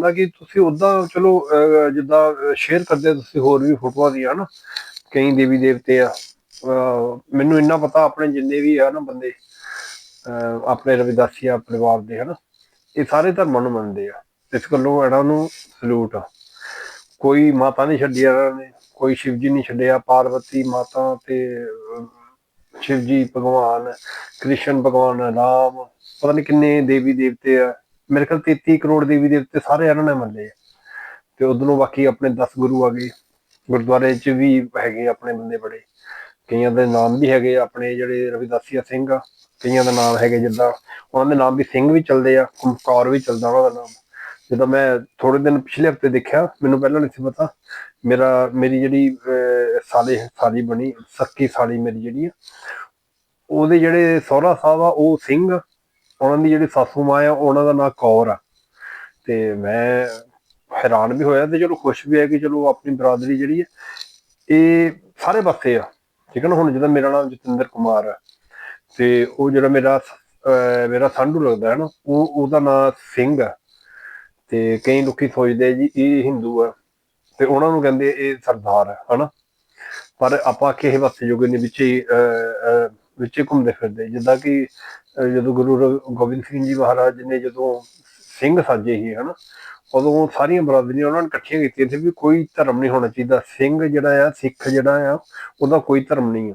ਚਾਹੁੰਦਾ ਕਿ ਤੁਸੀਂ ਉਦਾਂ ਚਲੋ ਅਹ, ਜਿੱਦਾਂ ਸ਼ੇਅਰ ਕਰਦੇ ਹੋ ਤੁਸੀਂ ਹੋਰ ਵੀ ਫੋਟੋਆਂ ਦੀਆਂ ਹਨਾ ਕਈ ਦੇਵੀ ਦੇਵਤੇ ਆ ਮੈਨੂੰ ਇੰਨਾ ਪਤਾ ਆਪਣੇ ਜਿੰਨੇ ਵੀ ਆ ਨਾ ਬੰਦੇ ਅਹ, ਆਪਣੇ ਰਵਿਦਾਸੀਆ ਪਰਿਵਾਰ ਦੇ ਹਨਾ ਇਹ ਸਾਰੇ ਧਰਮਾਂ ਨੂੰ ਮੰਨਦੇ ਆ ਇਸ ਗੱਲੋਂ ਇਹਨਾਂ ਨੂੰ ਸਲੂਟ ਆ। ਕੋਈ ਮਾਤਾ ਨਹੀਂ ਛੱਡਿਆ ਇਹਨਾਂ ਨੇ ਕੋਈ ਸ਼ਿਵਜੀ ਨਹੀਂ ਛੱਡਿਆ ਪਾਰਵਤੀ ਮਾਤਾ ਤੇ ਸ਼ਿਵਜੀ ਭਗਵਾਨ ਕ੍ਰਿਸ਼ਨ ਭਗਵਾਨ ਰਾਮ ਪਤਾ ਨਹੀਂ ਕਿੰਨੇ ਦੇਵੀ ਦੇਵਤੇ ਆ ਮੇਰੇ ਖਿਆਲ 33 ਕਰੋੜ ਦੇਵੀ ਦੇਵਤੇ ਸਾਰੇ ਇਹਨਾਂ ਨੇ ਮੰਨੇ ਆ। ਤੇ ਉਧਰੋਂ ਬਾਕੀ ਆਪਣੇ 10 ਗੁਰੂ ਆ ਗਏ। ਗੁਰਦੁਆਰੇ 'ਚ ਵੀ ਹੈਗੇ ਆਪਣੇ ਬੰਦੇ ਬੜੇ। ਕਈਆਂ ਦੇ ਨਾਮ ਵੀ ਹੈਗੇ ਆਪਣੇ ਜਿਹੜੇ ਰਵਿਦਾਸੀਆ ਸਿੰਘ ਆ, ਕਈਆਂ ਦਾ ਨਾਮ ਹੈਗੇ ਜਿੱਦਾਂ ਉਹਨਾਂ ਦੇ ਨਾਮ ਵੀ ਸਿੰਘ ਵੀ ਚੱਲਦੇ ਆ ਕੁਮਕੌਰ ਵੀ ਚੱਲਦਾ ਉਹਨਾਂ ਦਾ ਨਾਮ। ਜਦੋਂ ਮੈਂ ਥੋੜੇ ਦਿਨ ਪਿਛਲੇ ਹਫ਼ਤੇ ਦੇਖਿਆ, ਮੈਨੂੰ ਪਹਿਲਾਂ ਨਹੀਂ ਸੀ ਪਤਾ, ਮੇਰਾ, ਮੇਰੀ ਜਿਹੜੀ ਸਾਲੇ, ਸਾਲੀ ਬਣੀ, ਸੱਕੀ ਸਾਲੀ ਮੇਰੀ ਜਿਹੜੀ ਆ, ਉਹਦੇ ਜਿਹੜੇ ਸਹੁਰਾ ਸਾਹਿਬ ਆ, ਉਹ ਸਿੰਘ ਉਹਨਾਂ ਦੀ ਜਿਹੜੀ ਸਾਸੂ ਮਾਂ ਆ ਉਹਨਾਂ ਦਾ ਨਾਂ ਕੌਰ ਆ। ਤੇ ਮੈਂ ਹੈਰਾਨ ਵੀ ਹੋਇਆ ਤੇ ਚਲੋ ਖੁਸ਼ ਵੀ ਹੈ ਕਿ ਚਲੋ ਆਪਣੀ ਬਰਾਦਰੀ ਜਿਹੜੀ ਹੈ ਇਹ ਸਾਰੇ ਪਾਸੇ ਆ। ਠੀਕ ਹੈ ਨਾ ਹੁਣ ਜਦੋਂ ਮੇਰਾ ਨਾਮ ਜਤਿੰਦਰ ਕੁਮਾਰ ਹੈ ਤੇ ਉਹ ਜਿਹੜਾ ਮੇਰਾ ਮੇਰਾ ਸੰਧੂ ਲੱਗਦਾ ਹੈ ਨਾ ਉਹ ਉਹਦਾ ਨਾਮ ਸਿੰਘ ਆ। ਤੇ ਕਈ ਲੋਕੀ ਸੋਚਦੇ ਜੀ ਇਹ ਹਿੰਦੂ ਆ ਤੇ ਉਹਨਾਂ ਨੂੰ ਕਹਿੰਦੇ ਇਹ ਸਰਦਾਰ ਹੈ ਹਨਾ। ਪਰ ਆਪਾਂ ਕਿਸੇ ਪਾਸੇ ਜੋਗੇ ਨੇ ਵਿੱਚ ਹੀ ਅਹ, ਵਿੱਚ ਘੁੰਮਦੇ ਫਿਰਦੇ ਜਿੱਦਾਂ ਕਿ ਜਦੋਂ ਗੁਰੂ ਰ- ਗੋਬਿੰਦ ਸਿੰਘ ਜੀ ਮਹਾਰਾਜ ਨੇ ਜਦੋਂ ਸਿੰਘ ਸਾਜੇ ਸੀ, ਹਨਾ, ਉਦੋਂ ਸਾਰੀਆਂ ਬਰਾਦਰੀਆਂ ਉਹਨਾਂ ਨੇ ਇਕੱਠੀਆਂ ਕੀਤੀਆਂ ਸੀ ਵੀ ਕੋਈ ਧਰਮ ਨਹੀਂ ਹੋਣਾ ਚਾਹੀਦਾ ਸਿੰਘ ਜਿਹੜਾ ਆ, ਸਿੱਖ ਜਿਹੜਾ ਆ, ਉਹਦਾ ਕੋਈ ਧਰਮ ਨਹੀਂ ਆ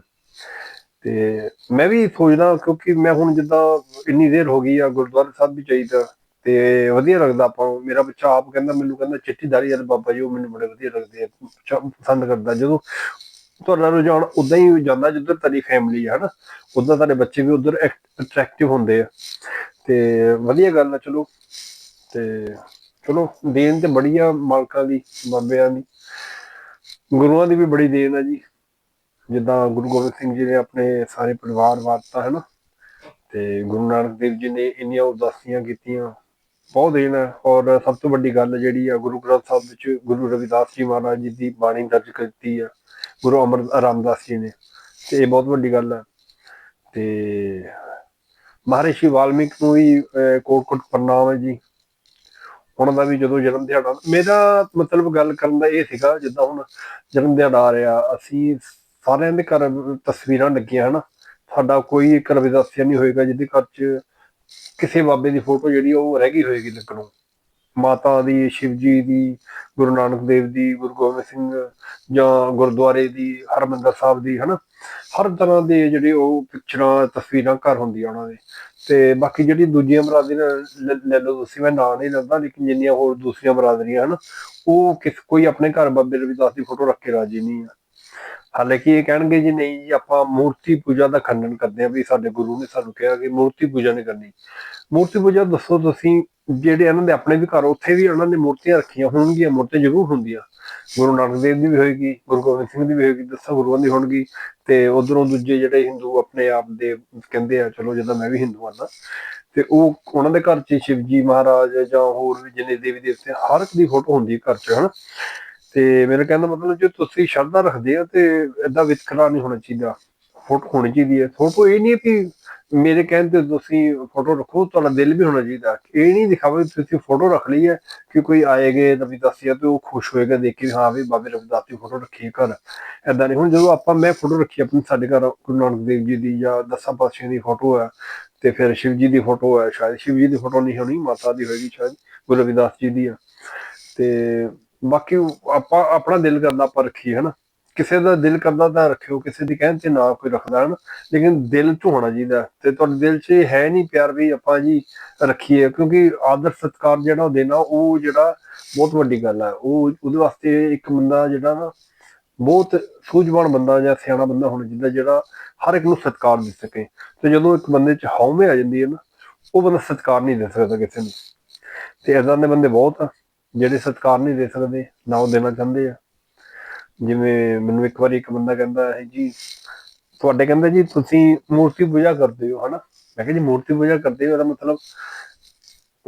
ਤੇ ਮੈਂ ਵੀ ਸੋਚਦਾ, ਕਿਉਂਕਿ ਮੈਂ ਹੁਣ ਜਿੱਦਾਂ ਇੰਨੀ ਦੇਰ ਹੋ ਗਈ ਆ ਗੁਰਦੁਆਰਾ ਸਾਹਿਬ ਵੀ ਚਾਹੀਦਾ ਤੇ ਵਧੀਆ ਲੱਗਦਾ ਆਪਾਂ ਨੂੰ। ਮੇਰਾ ਬੱਚਾ ਆਪ ਕਹਿੰਦਾ, ਮੈਨੂੰ ਕਹਿੰਦਾ ਚਿੱਟੀ ਦਾੜੀ ਵਾਲੇ ਬਾਬਾ ਜੀ, ਉਹ ਮੈਨੂੰ ਬੜੇ ਵਧੀਆ ਲੱਗਦੇ ਆ, ਚ- ਪਸੰਦ ਕਰਦਾ ਜਦੋਂ ਤੁਹਾਡਾ ਰੁਝਾਨ ਉਦਾਂ ਹੀ ਜਾਂਦਾ ਜਿੱਧਰ ਤੁਹਾਡੀ ਫੈਮਿਲੀ ਆ, ਹਨਾ? ਉਦਾਂ ਤੁਹਾਡੇ ਬੱਚੇ ਵੀ ਉਧਰ ਅਟਰੈਕਟਿਵ ਹੁੰਦੇ ਆ। ਤੇ ਵਧੀਆ ਗੱਲ ਆ, ਚਲੋ। ਤੇ ਚਲੋ, ਦੇਣ ਤੇ ਬੜੀ ਆ ਮਾਲਕਾਂ ਦੀ, ਬਾਬਿਆਂ ਦੀ। ਗੁਰੂਆਂ ਦੀ ਵੀ ਬੜੀ ਦੇਣ ਆ ਜੀ। ਜਿੱਦਾਂ ਗੁਰੂ ਗੋਬਿੰਦ ਸਿੰਘ ਜੀ ਨੇ ਆਪਣੇ ਸਾਰੇ ਪਰਿਵਾਰ ਵਾਰਤਾ ਹੈ ਨਾ ਤੇ ਗੁਰੂ ਨਾਨਕ ਦੇਵ ਜੀ ਨੇ ਇੰਨੀਆਂ ਉਦਾਸੀਆਂ ਕੀਤੀਆਂ। ਬਹੁਤ ਦੇਣ ਹੈ ਔਰ ਸਭ ਤੋਂ ਵੱਡੀ ਗੱਲ ਜਿਹੜੀ ਆ, ਗੁਰੂ ਗ੍ਰੰਥ ਸਾਹਿਬ ਵਿੱਚ ਗੁਰੂ ਰਵਿਦਾਸ ਜੀ ਮਹਾਰਾਜ ਜੀ ਦੀ ਬਾਣੀ ਦਰਜ ਕੀਤੀ ਆ। ਗੁਰੂ ਅਮਰ ਰਾਮਦਾਸ ਜੀ ਨੇ। ਤੇ ਇਹ ਬਹੁਤ ਵੱਡੀ ਗੱਲ ਹੈ। ਤੇ ਮਹਾਰਿਸ਼ੀ ਵਾਲਮੀਕ ਨੂੰ ਵੀ ਕੋਟ-ਕੋਟ ਪ੍ਰਣਾਮ ਹੈ ਜੀ। ਉਹਨਾਂ ਦਾ ਵੀ ਜਦੋਂ ਜਨਮ ਦਿਹਾੜਾ, ਮੇਰਾ ਮਤਲਬ ਗੱਲ ਕਰਨ ਦਾ ਇਹ ਸੀਗਾ, ਜਿੱਦਾਂ ਹੁਣ ਜਨਮ ਦਿਹਾੜਾ ਆ ਰਿਹਾ, ਅਸੀਂ ਸਾਰਿਆਂ ਦੇ ਘਰ ਤਸਵੀਰਾਂ ਲੱਗੀਆਂ, ਹਨਾ। ਸਾਡਾ ਕੋਈ ਇੱਕ ਰਵਿਦਾਸੀਆ ਨਹੀਂ ਹੋਏਗਾ, ਜਿਹਦੇ ਘਰ 'ਚ ਕਿਸੇ ਬਾਬੇ ਦੀ ਫੋਟੋ ਜਿਹੜੀ ਉਹ ਰਹਿ ਗਈ ਹੋਏਗੀ ਲੱਗਣੋਂ। ਮਾਤਾ ਦੀ ਸ਼ਿਵ ਜੀ ਦੀ, ਗੁਰੂ ਨਾਨਕ ਦੇਵ ਦੀ, ਗੁਰੂ ਗੋਬਿੰਦ ਸਿੰਘ ਜਾਂ ਗੁਰਦੁਆਰੇ ਦੀ, ਹਰਮੰਦਰ ਸਾਹਿਬ ਦੀ, ਹਨਾ? ਹਰ ਤਰ੍ਹਾਂ ਦੇ ਜਿਹੜੇ ਉਹ ਪਿਕਚਰਾਂ, ਤਸਵੀਰਾਂ ਘਰ ਹੁੰਦੀਆਂ ਉਹਨਾਂ ਦੇ। ਤੇ ਬਾਕੀ ਜਿਹੜੀ ਦੂਜੀਆਂ ਬਰਾਦਰੀਆਂ ਲੈ- ਲਓ ਤੁਸੀਂ, ਮੈਂ ਨਾਂ ਨਹੀਂ ਲੈਂਦਾ, ਲੇਕਿਨ ਜਿੰਨੀਆਂ ਹੋਰ ਦੂਸਰੀਆਂ ਬਰਾਦਰੀਆਂ ਹਨ? ਉਹ ਕਿਸ, ਕੋਈ ਆਪਣੇ ਘਰ ਬਾਬੇ ਰਵਿਦਾਸ ਦੀ ਫੋਟੋ ਰੱਖ ਕੇ ਰਾਜੀ ਨਹੀਂ ਆ। ਹਾਲਾਂਕਿ ਇਹ ਕਹਿਣਗੇ ਜੀ, ਨਹੀਂ ਜੀ, ਆਪਾਂ ਮੂਰਤੀ ਪੂਜਾ ਦਾ ਖੰਡਨ ਕਰਦੇ ਆ ਵੀ ਸਾਡੇ ਗੁਰੂ ਨੇ ਸਾਨੂੰ ਕਿਹਾ ਕਿ ਮੂਰਤੀ ਪੂਜਾ ਨਹੀਂ ਕਰਨੀ। ਮੂਰਤੀ ਪੂਜਾ ਦੱਸੋ ਤੁਸੀਂ ਜਿਹੜੇ ਇਹਨਾਂ ਦੇ ਆਪਣੇ ਵੀ ਘਰ ਉੱਥੇ ਵੀ ਉਹਨਾਂ ਨੇ ਮੂਰਤੀਆਂ ਰੱਖੀਆਂ ਹੋਣਗੀਆਂ, ਮੂਰਤੀਆਂ ਜ਼ਰੂਰ ਹੁੰਦੀਆਂ। ਗੁਰੂ ਨਾਨਕ ਦੇਵ ਦੀ ਵੀ ਹੋਏਗੀ, ਗੁਰੂ ਗੋਬਿੰਦ ਸਿੰਘ ਦੀ ਵੀ ਹੋਏਗੀ, ਦਸਾਂ ਗੁਰੂਆਂ ਦੀ ਹੋਣਗੀ ਤੇ ਉਧਰੋਂ ਦੂਜੇ ਜਿਹੜੇ ਹਿੰਦੂ ਆਪਣੇ ਆਪ ਦੇ ਕਹਿੰਦੇ ਆ, ਚਲੋ ਜਿੱਦਾਂ ਮੈਂ ਵੀ ਹਿੰਦੂ ਆ ਨਾ, ਤੇ ਉਹ ਉਹਨਾਂ ਦੇ ਘਰ 'ਚ ਸ਼ਿਵਜੀ ਮਹਾਰਾਜ ਜਾਂ ਹੋਰ ਵੀ ਜਿੰਨੇ ਦੇਵੀ ਦੇਵਤੇ ਹਰ ਇੱਕ ਦੀ ਫੋਟੋ ਹੁੰਦੀ ਹੈ ਘਰ 'ਚ, ਹਨਾ। ਤੇ ਮੇਰੇ ਕਹਿੰਦਾ ਮਤਲਬ ਜੇ ਤੁਸੀਂ ਸ਼ਰਧਾ ਰੱਖਦੇ ਹੋ ਤੇ ਏਦਾਂ ਵਿਤਕਰਾ ਨਹੀਂ ਹੋਣਾ ਚਾਹੀਦਾ, ਫੋਟੋ ਹੋਣੀ ਚਾਹੀਦੀ ਹੈ। ਫੋਟੋ ਇਹ ਨਹੀਂ ਕਿ ਮੇਰੇ ਕਹਿਣ ਤੇ ਤੁਸੀਂ ਫੋਟੋ ਰੱਖੋ, ਤੁਹਾਡਾ ਦਿਲ ਵੀ ਹੋਣਾ ਚਾਹੀਦਾ। ਇਹ ਨਹੀਂ ਦਿਖਾਵੇ ਤੁਸੀਂ ਫੋਟੋ ਰੱਖ ਲਈ ਹੈ ਕਿ ਕੋਈ ਆਏਗੇ ਰਵਿਦਾਸੀਆ ਤੇ ਉਹ ਖੁਸ਼ ਹੋਏਗਾ, ਦੇਖ ਕੇ ਵੀ ਹਾਂ ਵੀ ਬਾਬੇ ਰਵਿਦਾਸ ਦੀ ਫੋਟੋ ਰੱਖੀ ਘਰ। ਏਦਾਂ ਨਹੀਂ, ਹੁਣ ਜਦੋਂ ਆਪਾਂ ਮੈਂ ਫੋਟੋ ਰੱਖੀ ਆਪਣੀ ਸਾਡੇ ਘਰ, ਗੁਰੂ ਨਾਨਕ ਦੇਵ ਜੀ ਦੀ ਜਾਂ ਦਸਾਂ ਪਾਤਸ਼ਾਹਾਂ ਦੀ ਫੋਟੋ ਹੈ ਤੇ ਫਿਰ ਸ਼ਿਵ ਜੀ ਦੀ ਫੋਟੋ ਹੈ, ਸ਼ਾਇਦ ਸ਼ਿਵ ਜੀ ਦੀ ਫੋਟੋ ਨਹੀਂ ਹੋਣੀ, ਮਾਤਾ ਦੀ ਹੋਏਗੀ ਸ਼ਾਇਦ, ਗੁਰੂ ਰਵਿਦਾਸ ਜੀ ਦੀ ਆ ਤੇ ਬਾਕੀ ਆਪਾਂ, ਆਪਣਾ ਦਿਲ ਕਰਦਾ ਆਪਾਂ ਰੱਖੀਏ, ਹਨਾ? ਕਿਸੇ ਦਾ ਦਿਲ ਕਰਦਾ ਤਾਂ ਰੱਖਿਓ, ਕਿਸੇ ਦੀ ਕਹਿਣ ਤੇ ਨਾ ਕੋਈ ਰੱਖਦਾ ਹਨ। ਲੇਕਿਨ ਦਿਲ ਚ ਹੋਣਾ ਚਾਹੀਦਾ ਤੇ ਤੁਹਾਡੇ ਦਿਲ 'ਚ ਇਹ ਹੈ ਨਹੀਂ ਪਿਆਰ ਵੀ ਆਪਾਂ ਜੀ ਰੱਖੀਏ, ਕਿਉਂਕਿ ਆਦਰ ਸਤਕਾਰ ਜਿਹੜਾ ਉਹ ਦੇਣਾ, ਉਹ ਜਿਹੜਾ ਬਹੁਤ ਵੱਡੀ ਗੱਲ ਹੈ। ਉਹ ਉਹਦੇ ਵਾਸਤੇ ਇੱਕ ਬੰਦਾ ਜਿਹੜਾ ਨਾ ਬਹੁਤ ਸੂਝਵਾਨ ਬੰਦਾ ਜਾਂ ਸਿਆਣਾ ਬੰਦਾ ਹੋਣਾ ਚਾਹੀਦਾ, ਜਿਹੜਾ ਹਰ ਇੱਕ ਨੂੰ ਸਤਿਕਾਰ ਦੇ ਸਕੇ। ਤੇ ਜਦੋਂ ਇੱਕ ਬੰਦੇ 'ਚ ਹਉਮੈ ਆ ਜਾਂਦੀ ਹੈ ਨਾ, ਉਹ ਬੰਦਾ ਸਤਿਕਾਰ ਨਹੀਂ ਦੇ ਸਕਦਾ ਕਿਸੇ ਨੂੰ। ਤੇ ਇਦਾਂ ਦੇ ਬੰਦੇ ਬਹੁਤ ਆ, ਜਿਹੜੇ ਸਤਿਕਾਰ ਨਹੀਂ ਦੇ ਸਕਦੇ, ਨਾ ਉਹ ਦੇਣਾ ਚਾਹੁੰਦੇ ਆ। ਜਿਵੇਂ ਮੈਨੂੰ ਇੱਕ ਵਾਰੀ ਇੱਕ ਬੰਦਾ ਕਹਿੰਦਾ ਹੈ ਜੀ, ਤੁਹਾਡੇ ਕਹਿੰਦਾ ਜੀ ਤੁਸੀਂ ਮੂਰਤੀ ਪੂਜਾ ਕਰਦੇ ਹੋ, ਹਨਾ? ਮੈਂ ਕਿਹਾ ਜੀ ਮੂਰਤੀ ਪੂਜਾ ਕਰਦੇ ਹੋ, ਇਹਦਾ ਮਤਲਬ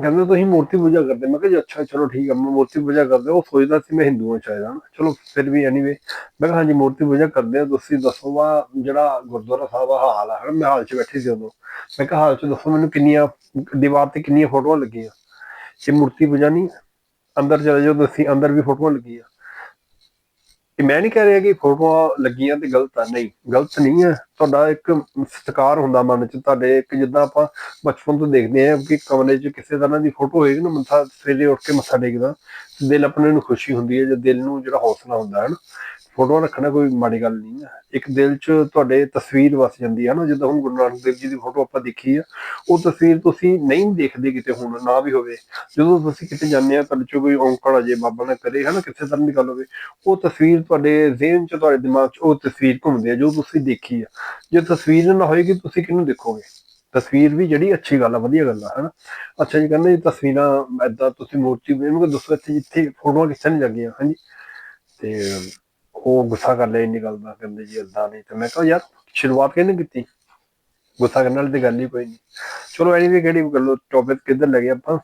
ਕਹਿੰਦੇ ਤੁਸੀਂ ਮੂਰਤੀ ਪੂਜਾ ਕਰਦੇ ਮੈਂ ਕਿਹਾ ਜੀ ਅੱਛਾ, ਚਲੋ ਠੀਕ ਆ, ਮੈਂ ਮੂਰਤੀ ਪੂਜਾ ਕਰਦੇ, ਉਹ ਸੋਚਦਾ ਸੀ ਮੈਂ ਹਿੰਦੂ ਹਾਂ ਸ਼ਾਇਦ ਹਨਾ ਚਲੋ ਫਿਰ ਵੀ ਐਨੀਵੇ ਮੈਂ ਕਿਹਾ ਹਾਂਜੀ, ਮੂਰਤੀ ਪੂਜਾ ਕਰਦੇ ਆ, ਤੁਸੀਂ ਦੱਸੋ ਵਾ ਜਿਹੜਾ ਗੁਰਦੁਆਰਾ ਸਾਹਿਬ ਦਾ ਹਾਲ ਆ, ਹਨਾ? ਮੈਂ ਹਾਲ 'ਚ ਬੈਠੀ ਸੀ ਉਦੋਂ। ਮੈਂ ਕਿਹਾ ਹਾਲ 'ਚ ਦੱਸੋ ਮੈਨੂੰ ਕਿੰਨੀਆਂ ਦੀਵਾਰ ਤੇ ਕਿੰਨੀਆਂ ਫੋਟੋਆਂ ਲੱਗੀਆਂ। ਇਹ ਮੂਰਤੀ ਪੂਜਾ ਨਹੀਂ, ਅੰਦਰ ਚਲੇ ਜਾਓ, ਤੁਸੀਂ ਅੰਦਰ ਵੀ ਫੋਟੋਆਂ ਲੱਗੀਆਂ। ਕਿ ਮੈਂ ਨਹੀਂ ਕਹਿ ਰਿਹਾ ਕਿ ਫੋਟੋਆਂ ਲੱਗੀਆਂ ਤੇ ਗਲਤ ਆ, ਨਹੀਂ, ਗਲਤ ਨਹੀਂ ਆ। ਤੁਹਾਡਾ ਇੱਕ ਸਤਿਕਾਰ ਹੁੰਦਾ ਮਨ ਚ, ਤੁਹਾਡੇ ਇੱਕ ਜਿੱਦਾਂ ਆਪਾਂ ਬਚਪਨ ਤੋਂ ਦੇਖਦੇ ਆ ਕਿ ਕਮਰੇ 'ਚ ਕਿਸੇ ਤਰ੍ਹਾਂ ਦੀ ਫੋਟੋ ਹੋਏਗੀ ਨਾ, ਮੱਥਾ ਸਵੇਰੇ ਉੱਠ ਕੇ ਮੱਥਾ ਟੇਕਦਾ ਦਿਲ ਆਪਣੇ ਨੂੰ ਖੁਸ਼ੀ ਹੁੰਦੀ ਹੈ ਜਾਂ ਦਿਲ ਨੂੰ ਜਿਹੜਾ ਹੌਸਲਾ ਹੁੰਦਾ ਹੈ ਨਾ। ਫੋਟੋਆਂ ਰੱਖਣਾ ਕੋਈ ਮਾੜੀ ਗੱਲ ਨਹੀਂ ਹੈ ਇੱਕ ਦਿਲ 'ਚ ਤੁਹਾਡੇ ਤਸਵੀਰ ਵਸ ਜਾਂਦੀ ਹੈ ਨਾ, ਜਿੱਦਾਂ ਹੁਣ ਗੁਰੂ ਨਾਨਕ ਦੇਵ ਜੀ ਦੀ ਫੋਟੋ ਆਪਾਂ ਦੇਖੀ ਆ, ਉਹ ਤਸਵੀਰ ਤੁਸੀਂ ਨਹੀਂ ਦੇਖਦੇ ਕਿਤੇ ਹੁਣ, ਨਾ ਵੀ ਹੋਵੇ। ਜਦੋਂ ਤੁਸੀਂ ਕਿਤੇ ਜਾਂਦੇ ਆ, ਤੁਹਾਡੇ 'ਚ ਕੋਈ ਔਂਕੜ ਜੇ, ਬਾਬਾ ਨਾ ਕਰੇ, ਹਨਾ, ਕਿਸੇ ਤਰ੍ਹਾਂ ਦੀ ਗੱਲ ਹੋਵੇ, ਉਹ ਤਸਵੀਰ ਤੁਹਾਡੇ ਜ਼ਿਹਨ 'ਚ, ਤੁਹਾਡੇ ਦਿਮਾਗ 'ਚ ਉਹ ਤਸਵੀਰ ਘੁੰਮਦੀ ਹੈ ਜੋ ਤੁਸੀਂ ਦੇਖੀ ਆ। ਜੇ ਤਸਵੀਰ ਨਾ ਹੋਏਗੀ, ਤੁਸੀਂ ਕਿਹਨੂੰ ਦੇਖੋਗੇ? ਤਸਵੀਰ ਵੀ ਜਿਹੜੀ ਅੱਛੀ ਗੱਲ ਆ, ਵਧੀਆ ਗੱਲ ਆ, ਹਨਾ। ਅੱਛਾ ਜੀ, ਕਹਿੰਦੇ ਜੀ ਤਸਵੀਰਾਂ ਐਦਾਂ ਤੁਸੀਂ ਮੂਰਤੀ ਮੈਨੂੰ ਕਿ ਦੱਸੋ ਇੱਥੇ ਜਿੱਥੇ ਫੋਟੋਆਂ ਕਿੱਥੇ ਨਹੀਂ ਲੱਗੀਆਂ, ਹਾਂਜੀ। ਤੇ ਉਹ ਗੁੱਸਾ ਕਰ ਲਿਆ ਇੰਨੀ ਗੱਲ ਦਾ, ਕਹਿੰਦੇ ਜੀ ਏਦਾਂ ਨਹੀਂ, ਤੇ ਮੈਂ ਕਿਹਾ ਯਾਰ ਸ਼ੁਰੂਆਤ ਕਿਹਨੇ ਕੀਤੀ? ਗੁੱਸਾ ਕਰਨ ਵਾਲੀ ਤੇ ਗੱਲ ਹੀ ਕੋਈ ਨਹੀਂ। ਚਲੋ ਐਨੀ ਵੀ ਕਿਹੜੀ ਗੱਲ ਟੌਪਿਕ ਕਿੱਧਰ ਲੱਗੇ ਆਪਾਂ?